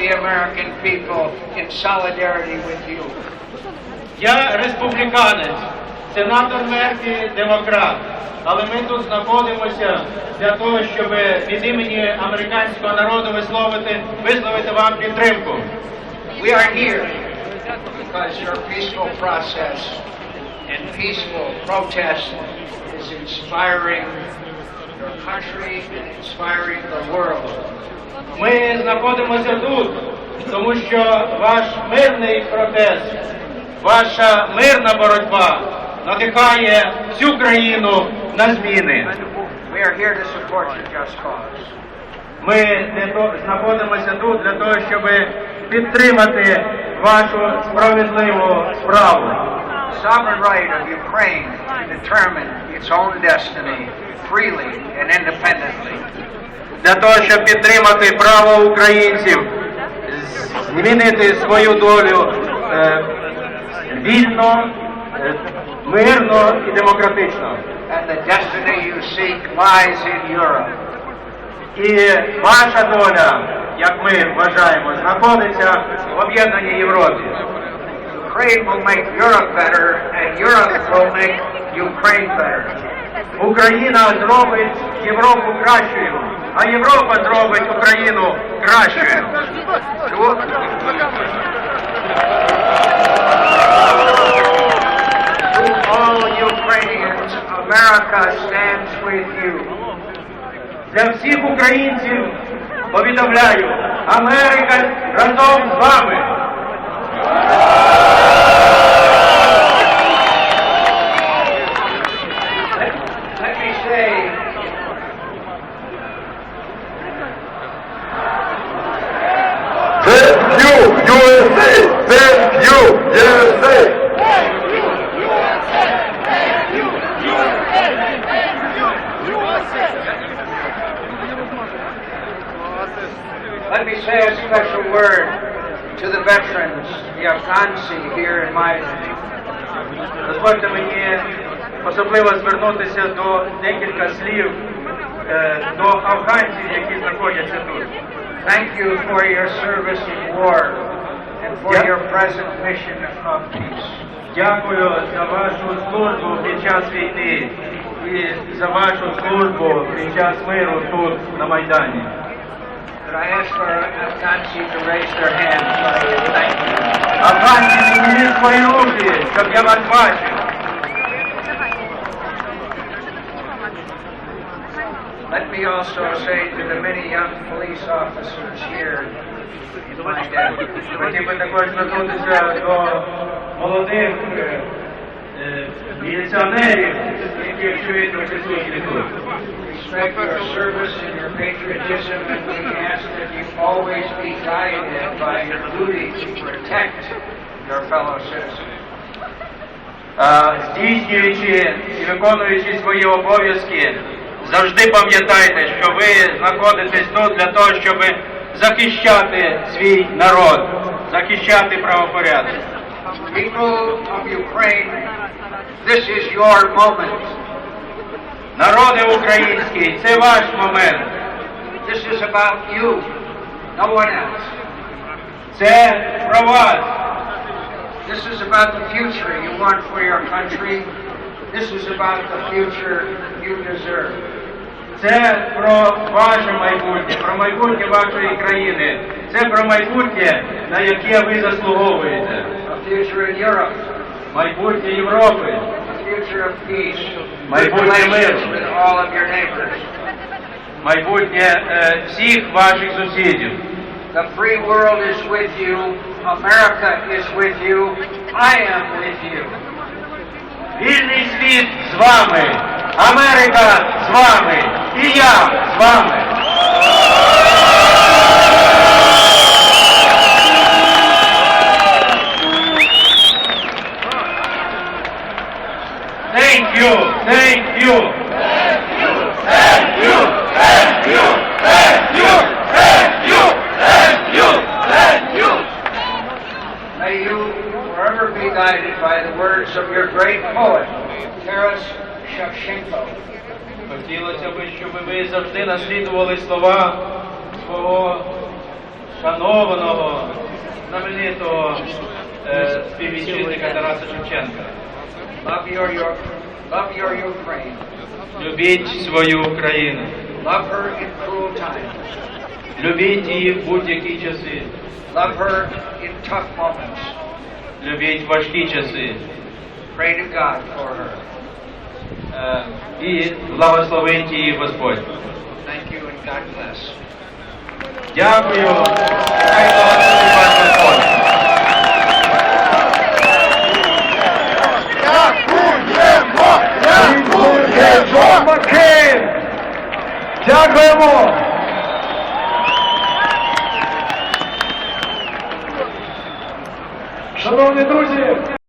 the American people in solidarity with you. Я республіканець, сенатор Мерфі, демократ. Але ми тут знаходимося для того, щоб від імені американського народу висловити, висловити вам підтримку. We are here because your peaceful process and peaceful protest is inspiring your country and inspiring the world. Ми знаходимося тут, тому що ваш мирний протест, ваша мирна боротьба надихає всю країну на зміни. Ми знаходимося тут для того, щоб підтримати вашу справедливу справу. sovereign right of Ukraine to determine its own destiny freely and independently. Для того, щоб підтримати право українців змінити свою долю е, вільно, е, мирно і демократично. And the destiny you seek lies in Europe. І ваша доля, як ми вважаємо, знаходиться в об'єднаній Європі. Ukraine will make Europe better, and Europe will make Ukraine better. Україна зробить Європу кращою, а Європа зробить Україну кращою. You. Для всіх українців повідомляю, Америка разом з вами. Thank you, USA! Thank you, USA! let me say a special word to the veterans, the Afghansi here in my Дозвольте мені особливо звернутися до декілька слів е, до афганців, які знаходяться тут. Thank you for your service in war and for Yeah. your present mission of peace. Дякую за вашу службу під час війни і за вашу службу під час миру тут на Майдані. Could I ask our Afghansi to raise their hands so I can thank you? Афганці, підніміть свої руки, щоб я вас бачив. Let me also say to the many young police officers here in my day, Хотів би також звернутися до молодих е, міліціонерів, які очевидно присутні тут. respect your service and your patriotism, and we ask that you always be guided by your duty to protect your fellow citizens. Здійснюючи і виконуючи свої обов'язки, завжди пам'ятайте, що ви знаходитесь тут для того, щоб захищати свій народ, захищати правопорядок. People of Ukraine, this is your moment. Народи український, це ваш момент. This is about you, no one else. Це про вас. This is about the future you want for your country. This is about the future you deserve. Це про ваше майбутнє, про майбутнє вашої країни. Це про майбутнє, на яке ви заслуговуєте. Майбутнє Європи, your neighbors. майбутнє е, всіх ваших сусідів. The free world is with you. America is with you. I am with you. Вільний світ з вами, Америка з вами, і я з вами. Thank you, thank you. May you forever be guided by the words of your great poet, Taras Shevchenko. Хотілося б, щоб ви завжди наслідували слова свого шанованого, знаменитого е, співвітчизника Тараса Шевченка. Love your, your, love your Ukraine. Любіть свою Україну, Love her in cruel times. любіть її в будь-які часи, Love her in tough moments. любіть важкі часи. Pray to God for her. Е, І благословить її Господь. Thank you and God bless. Дякую. Хай благословить вас Господь. Дякуємо! Шановні друзі,